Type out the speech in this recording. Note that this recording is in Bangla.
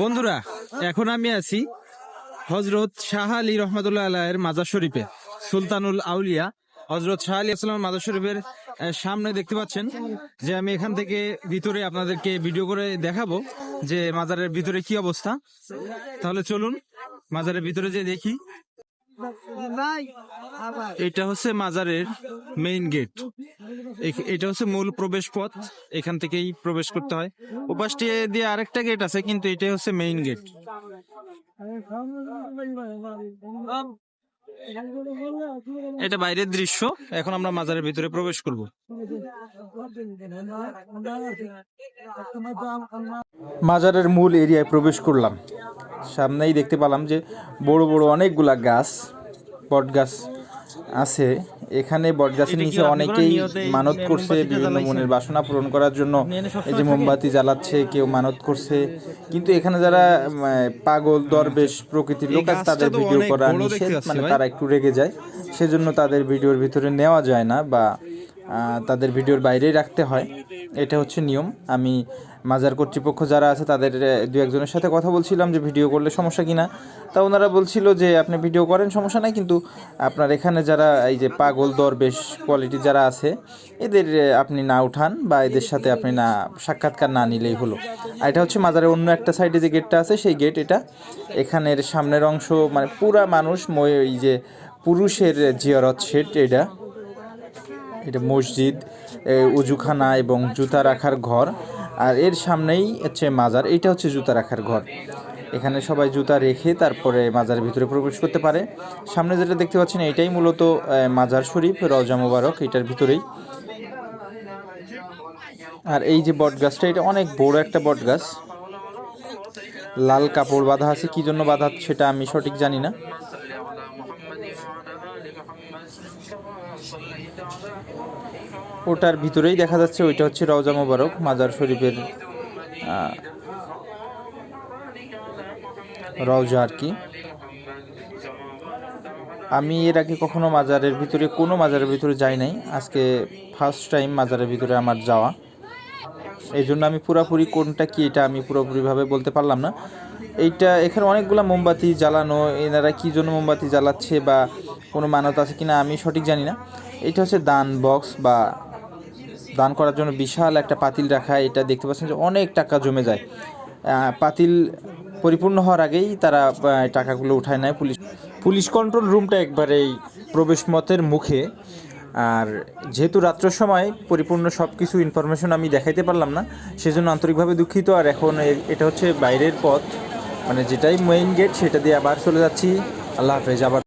বন্ধুরা এখন আমি আছি হজরত শাহ আলী রহমতুল্লাহ আলাহের মাজার শরীফে সুলতানুল আউলিয়া। হজরত শাহ আলী আসলাম মাজার শরীফের সামনে দেখতে পাচ্ছেন যে আমি এখান থেকে ভিতরে আপনাদেরকে ভিডিও করে দেখাবো যে মাজারের ভিতরে কি অবস্থা। তাহলে চলুন মাজারের ভিতরে যে দেখি। এটা হচ্ছে মাজারের মেইন গেট এটা হচ্ছে মূল প্রবেশ পথ এখান থেকেই প্রবেশ করতে হয়। ওপাশটি দিয়ে আরেকটা গেট আছে, কিন্তু এটাই হচ্ছে মেইন গেট এটা বাইরের দৃশ্য। এখন আমরা মাজারের ভিতরে প্রবেশ করব। মাজারের মূল এরিয়ায় প্রবেশ করলাম। সামনেই দেখতে পেলাম যে বড় বড় অনেকগুলা গাছ বট গাছ আছে। এখানে বটগাছের নিচে অনেকেই মানত করছে বিভিন্ন মনের বাসনা পূরণ করার জন্য। এই যে মোমবাতি জ্বালাচ্ছে কেউ মানত করছে। কিন্তু এখানে যারা পাগল দরবেশ প্রকৃতির লোক আছে তাদের ভিডিও করা নিষেধ মানে তারা একটু রেগে যায়। সেজন্য তাদের ভিডিওর ভিতরে নেওয়া যায় না বা তাদের ভিডিওর বাইরেই রাখতে হয়। এটা হচ্ছে নিয়ম। আমি মাজার কর্তৃপক্ষ যারা আছে, তাদের দু একজনের সাথে কথা বলছিলাম যে ভিডিও করলে সমস্যা কিনা। তা ওনারা বলছিল যে আপনি ভিডিও করেন, সমস্যা নাই, কিন্তু আপনার এখানে যারা, এই যে পাগল, দরবেশ কোয়ালিটি যারা আছে, এদের আপনি না উঠান বা এদের সাথে আপনি না, সাক্ষাৎকার না নিলেই হলো। আর এটা হচ্ছে মাজারের অন্য একটা সাইডে যে গেটটা আছে, সেই গেট এটা। এখানের সামনের অংশ মানে পুরা মানুষ মই- এই যে পুরুষের জিয়ারত সেট এটা। এটা মসজিদ উজুখানা এবং জুতা রাখার ঘর। আর এর সামনেই হচ্ছে মাজার এটা হচ্ছে জুতা রাখার ঘর। এখানে সবাই জুতা রেখে তারপরে মাজারের ভিতরে প্রবেশ করতে পারে। সামনে যেটা দেখতে পাচ্ছেন এটাই মূলত মাজার শরীফ রজা মুবারক এটার ভিতরেই। আর এই যে বট গাছটা এটা অনেক বড় একটা বট গাছ লাল কাপড় বাঁধা আছে, কি জন্য বাঁধা সেটা আমি সঠিক জানি না। ওটার ভিতরেই দেখা যাচ্ছে ওইটা হচ্ছে রওজা মোবারক, মাজার শরীফের রওজা আর কি। আমি এর আগে কখনো মাজারের ভিতরে, কোনো মাজারের ভিতরে যাই নাই। আজকে ফার্স্ট টাইম মাজারের ভিতরে আমার যাওয়া। এই জন্য আমি পুরাপুরি কোনটা কি, এটা আমি পুরোপুরিভাবে বলতে পারলাম না। এইটা এখানে অনেকগুলো মোমবাতি জ্বালানো, এনারা কী জন্য মোমবাতি জ্বালাচ্ছে বা কোনো মানত আছে কিনা আমি সঠিক জানি না। এটা হচ্ছে দান বক্স বা দান করার জন্য বিশাল একটা পাতিল রাখা, এটা দেখতে পাচ্ছেন যে অনেক টাকা জমে যায়। পাতিল পরিপূর্ণ হওয়ার আগেই তারা টাকাগুলো উঠায় নেয় পুলিশ। পুলিশ কন্ট্রোল রুমটা একবারেই প্রবেশ মতের মুখে। আর যেহেতু রাত্র সময়, পরিপূর্ণ সব কিছু ইনফরমেশন আমি দেখাইতে পারলাম না, সেজন্য আন্তরিকভাবে দুঃখিত। আর এখন এটা হচ্ছে বাইরের পথ মানে যেটাই মেইন গেট সেটা দিয়ে আবার চলে যাচ্ছি। আল্লাহ হাফেজ, আবার